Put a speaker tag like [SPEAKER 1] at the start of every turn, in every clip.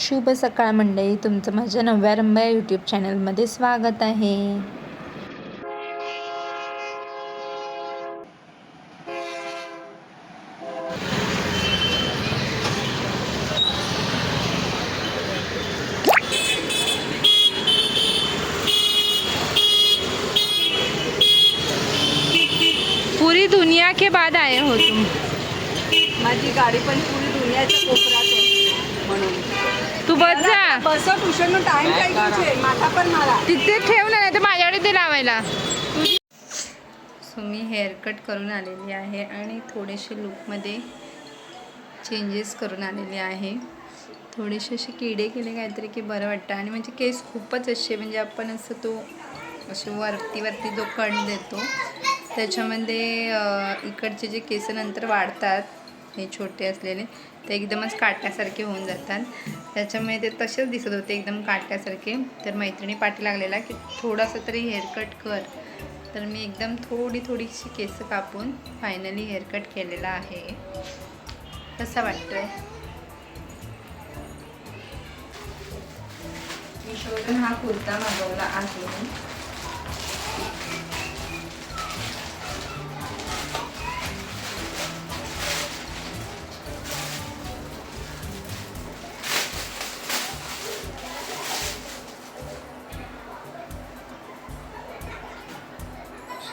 [SPEAKER 1] शुभ सकाळ मंडळी तुमचं माझ्या नव्या रंबा या यूट्यूब चॅनलमध्ये स्वागत आहे. पूरी दुनिया के बाद आए हो तुम।
[SPEAKER 2] माझी गाडी पण पुरी दुनियाच्या कोपऱ्यात म्हणून.
[SPEAKER 1] तू बस जा.
[SPEAKER 2] बस ट्युशन टाइम काय तुझे माथा पण मला
[SPEAKER 1] तिथे ठेव ना नाही तर माझ्याकडे ते लावायला. सो मी हेअरकट करून आलेली आहे आणि थोडेसे लुकमध्ये चेंजेस करून आलेले आहे. थोडेसे असे किडे केले काहीतरी की बरं वाटतं. आणि म्हणजे केस खूपच असे म्हणजे आपण असं तो असे वरती वरती जो कण देतो त्याच्यामध्ये अं, इकडचे जे केस नंतर वाढतात हे छोटे असलेले ते एकदमच काट्यासारखे होऊन जातात. त्याच्यामुळे ते तसेच दिसत होते एकदम काट्यासारखे. तर मैत्रिणी पाठी लागलेला की थोडासा तरी हेअरकट कर. तर मी एकदम थोडी थोडीशी केस कापून फायनली हेअरकट केलेला आहे. कसा वाटतोय? हा कुर्ता मागवला आहे.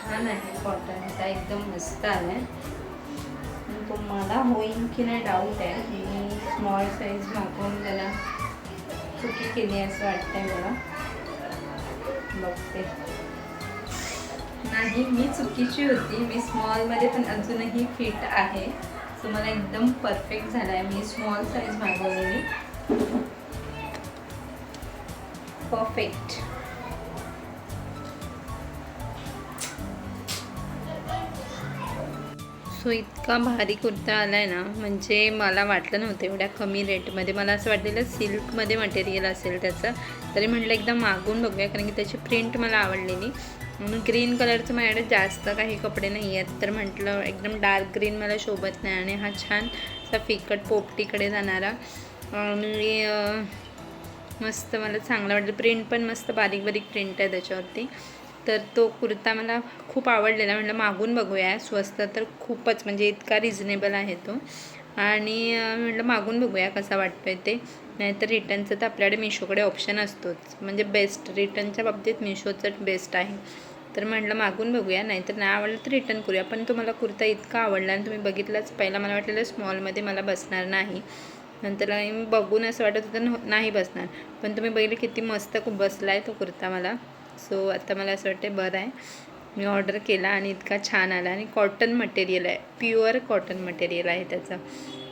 [SPEAKER 1] छान आहे कॉटनचा एकदम मस्त आहे. पण होईल की नाही डाऊट आहे. मी स्मॉल साईज मागवून त्याला चुकी केली आहे असं वाटतंय मला. बघते. नाही मी चुकीची होती. मी स्मॉलमध्ये पण अजूनही फिट आहे. सो मला एकदम परफेक्ट झाला आहे मी स्मॉल साईज मागवलेली. परफेक्ट सो इतका भारी कुर्ता आला आहे ना म्हणजे मला वाटलं नव्हतं एवढ्या कमी रेटमध्ये. मला असं वाटलेलं सिल्कमध्ये मटेरियल असेल त्याचं. तरी म्हटलं एकदा मागून बघूया कारण की त्याची प्रिंट मला आवडलेली. म्हणून ग्रीन कलरचं माझ्याकडे जास्त काही कपडे नाही आहेत तर म्हटलं एकदम डार्क ग्रीन मला शोभत नाही आणि हा छान असा फिकट पोपटीकडे जाणारा. आणि मस्त मला चांगला वाटलं. प्रिंट पण मस्त बारीक बारीक प्रिंट आहे त्याच्यावरती. तर तो कुर्ता मला खूप आवडलेला. म्हटलं मागून बघूया. स्वस्त तर खूपच म्हणजे इतका रिझनेबल आहे तो. आणि म्हटलं मागून बघूया कसा वाटतो आहे ते. नाहीतर रिटर्नचं तर आपल्याकडे मिशोकडे ऑप्शन असतोच. म्हणजे बेस्ट रिटर्नच्या बाबतीत मिशोचं बेस्ट आहे. तर म्हटलं मागून बघूया. नाहीतर नाही आवडलं तर रिटर्न करूया. पण तो मला कुर्ता इतका आवडला आणि तुम्ही बघितलाच. पहिला मला वाटलेलं स्मॉलमध्ये मला बसणार नाही. नंतर मी बघून असं वाटत होतं न- नाही बसणार. पण तुम्ही बघितलं किती मस्त खूप बसला आहे तो कुर्ता मला. सो आता मला असं वाटतं बरं आहे. मी ऑर्डर केला आणि इतका छान आला आणि कॉटन मटेरियल आहे. प्युअर कॉटन मटेरियल आहे त्याचं.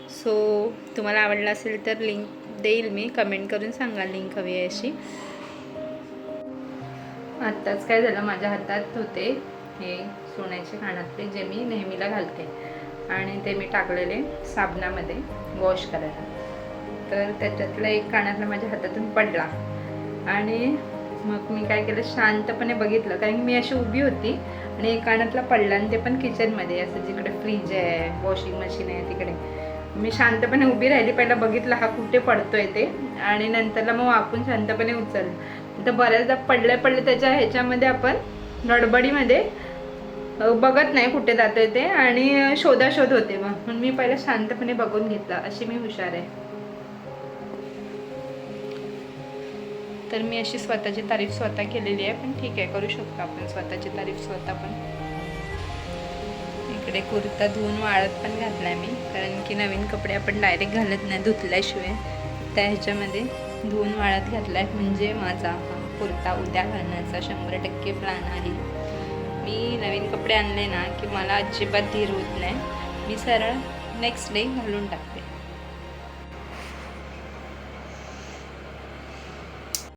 [SPEAKER 1] सो तुम्हाला आवडला असेल तर लिंक देईल मी. कमेंट करून सांगा लिंक हवी आहे अशी. आत्ताच काय झालं? माझ्या हातात होते हे सोन्याचे खाणातले जे मी नेहमीला घालते. आणि ते मी टाकलेले साबणामध्ये वॉश करायला. तर त्याच्यातला एक कानातला माझ्या हातातून पडला. आणि मग मी काय केलं शांतपणे बघितलं. कारण की मी अशी उभी होती आणि कानातला पडला आणि ते पण किचनमध्ये असं जिकडे फ्रीज आहे वॉशिंग मशीन आहे तिकडे. मी शांतपणे उभी राहिली. पहिला बघितलं हा कुठे पडतोय ते आणि नंतरला मग आपण शांतपणे उचललं. तर बऱ्याचदा पडले पडले त्याच्या ह्याच्यामध्ये आपण गडबडीमध्ये बघत नाही कुठे जातोय ते आणि शोधाशोध होते मग. म्हणून मी पहिला शांतपणे बघून घेतला. अशी मी हुशार आहे. तर मी अशी स्वतःची तारीफ स्वतः केलेली आहे पण ठीक आहे करू शकतो आपण स्वतःची तारीफ स्वतः पण. इकडे कुर्ता धुवून वाळत पण घातला मी कारण की नवीन कपडे आपण डायरेक्ट घालत नाही धुतल्याशिवाय. त्या ह्याच्यामध्ये धुवून वाळत घातला आहे म्हणजे माझा हा कुर्ता उद्या घालण्याचा शंभर टक्के प्लॅन आहे. मी नवीन कपडे आणले ना की मला अजिबात धीर होत नाही. मी सरळ नेक्स्ट डे घालून टाकते.